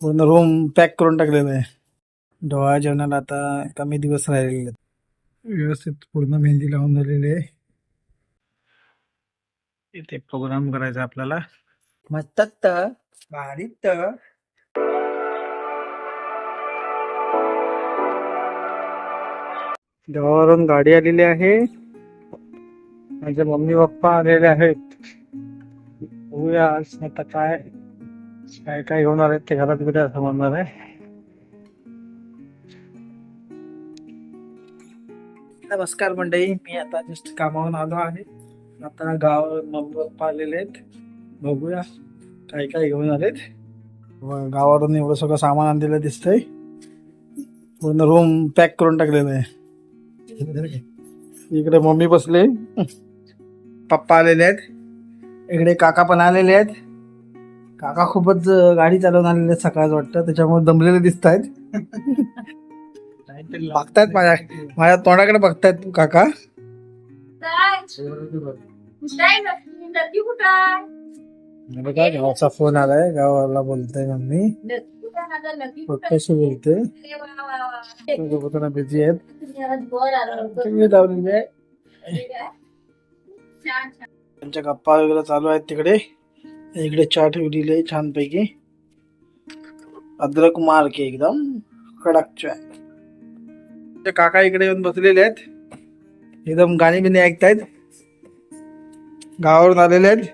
पूर्ण room pack करून टाकलेलं आहे. डोळा जेवणाला आता कमी दिवस राहिलेले आहेत. व्यवस्थित पूर्ण मेहंदी लावून झालेली आहे. इथे प्रोग्राम करायचा आपल्याला. मस्त भारीत देवावरून गाडी आलेली आहे. माझे मम्मी पप्पा आलेले आहेत. बघूया आज आता काय काय काय होणार आहे ते घरात बिरात समजणार आहे? नमस्कार मंडळी मी आता जस्ट कामावरून आलो आहे. आता गाव मम्मी पप्पा आलेले आहेत. बघूया काय काय घेऊन आलेत गावावरून एवढं सगळं सामान आणलेलं दिसतंय. पूर्ण रूम पॅक करून टाकलेलं आहे. इकडे मम्मी बसले. पप्पा आलेले आहेत. इकडे काका पण आलेले आहेत. काका खूपच गाडी चालवून आलेले आहेत सकाळच वाटतं त्याच्यामुळे दमलेले दिसत आहेत बघतायत माझ्या माझ्या तोंडाकडे बघतायत काका? बघा गावाचा फोन आलाय गावाला बोलतोय मम्मी. कशी बोलते. बिझी आहेत. लावलेली आहे. त्यांच्या गप्पा वगैरे चालू आहेत तिकडे. इकडे चहा ठेवलेली आहे छानपैकी. अद्रक मार्क आहे एकदम. कडक चाय काका इकडे येऊन बसलेले आहेत. एकदम गाणी बिणी ऐकतायत. गावावरून आलेले आहेत.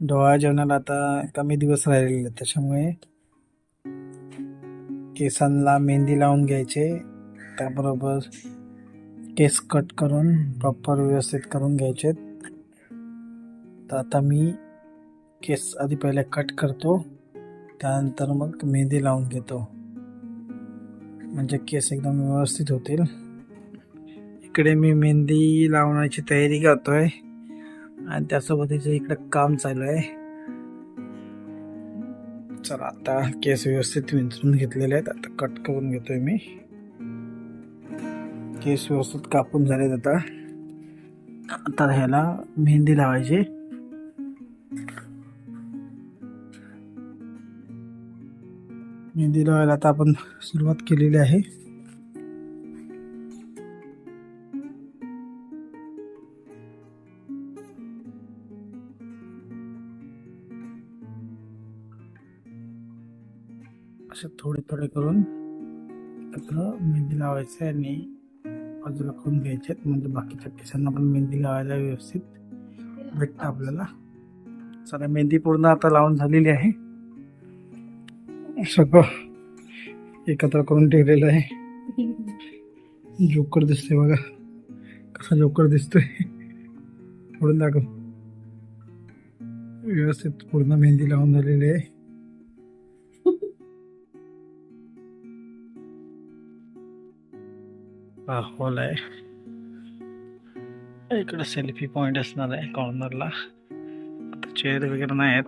डोळा जेवणाला आता कमी दिवस राहिलेले आहेत त्याच्यामुळे केसांना मेहंदी लावून घ्यायचे. त्याबरोबर केस कट करून प्रॉपर व्यवस्थित करून घ्यायचे तर आता मी केस आधी पहिले कट करतो त्यानंतर मग मेहंदी लावून घेतो. म्हणजे केस एकदम व्यवस्थित होतील. इकडे मी मेहंदी लावण्याची तयारी करतो आहे आणि त्यासोबतच इकडं काम चालू आहे. चला आता केस व्यवस्थित विंचरून घेतलेले आहेत. आता कट करून घेतोय मी. केस व्यवस्थित कापून झालेत आता. आता ह्याला मेहंदी लावायची. मेहंदी लावायला आता आपण सुरुवात केलेली आहे. असे थोडे थोडे करून एकत्र मेहंदी लावायचं आणि बाजूला करून घ्यायचे आहेत. म्हणजे बाकीच्या केसांना पण मेहंदी लावायला व्यवस्थित भेटतं आपल्याला. चला मेहंदी पूर्ण आता लावून झालेली आहे. सगळं एकत्र करून ठेवलेलं आहे. जोकर दिसतोय बघा. कसा जोकर दिसतोय. पुढून दाखव. व्यवस्थित पूर्ण मेहंदी लावून झालेली आहे. हा हॉल आहे. इकडे सेल्फी पॉइंट असणार आहे कॉर्नरला चेअर वगैरे नाही आहेत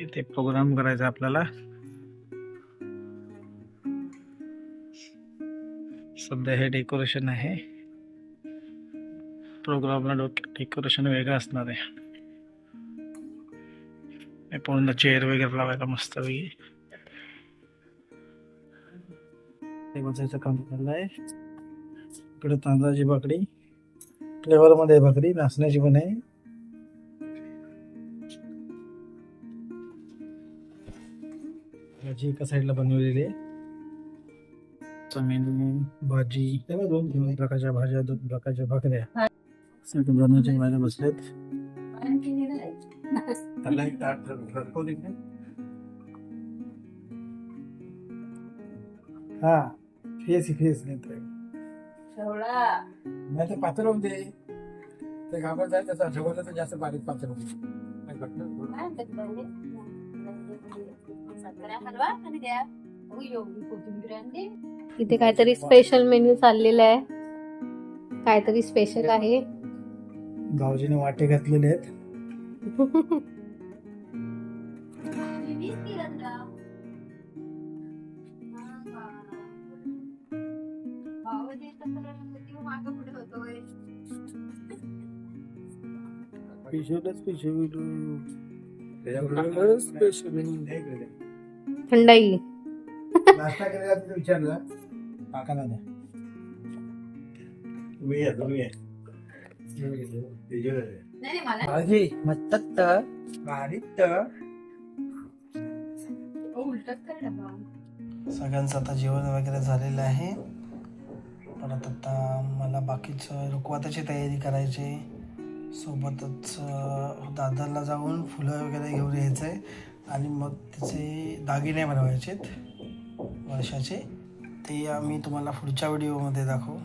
इथे प्रोग्राम करायचा आपल्याला. सध्या हे डेकोरेशन आहे. प्रोग्रामला डेकोरेशन वेगळं असणार आहे. पूर्ण चेअर वगैरे लावायला मस्त वेगळी बसायचं काम चाललं आहे इकडे तांदळाची बाकडी फ्लेवर मध्ये आहे भाकरी नाचण्याची पण आहे. भाजी एका साईडला बनवलेली आहे. भाजी. दोन प्रकारच्या भाज्या दोन प्रकारच्या भाकऱ्या. सगळे बनवायचे व्हायला बसलेत आणखी नाही राहायचं. त्याला एक ताट घरपोच इकडे. हा फेस ही फेस नाही शेवळा. नाही तर पातळ होते ते घाबरत जाईल त्याचा ठेवलं तर जास्त बारीक पातळ होते काय म्हणतात बाई? साखरा हलवा आणि द्या. हो, एवढी कोथिंबीर आणली. इथे काहीतरी स्पेशल मेन्यू चाललेला आहे काहीतरी स्पेशल आहे भाऊजीने वाटे घातलेले आहेत वीस. हा, थंडाई. नाश्ता विचारलं? काकाला द्या भाजी डबा सगळ्यांचं आता जेवण वगैरे झालेलं आहे. परत आता मला बाकीचं रुखवाताची तयारी करायची सोबतच दादरला जाऊन फुलं वगैरे घेऊन यायचं आहे आणि मग त्याचे दागिने बनवायचे वर्षाचे. ते आम्ही तुम्हाला पुढच्या व्हिडिओमध्ये दाखवू.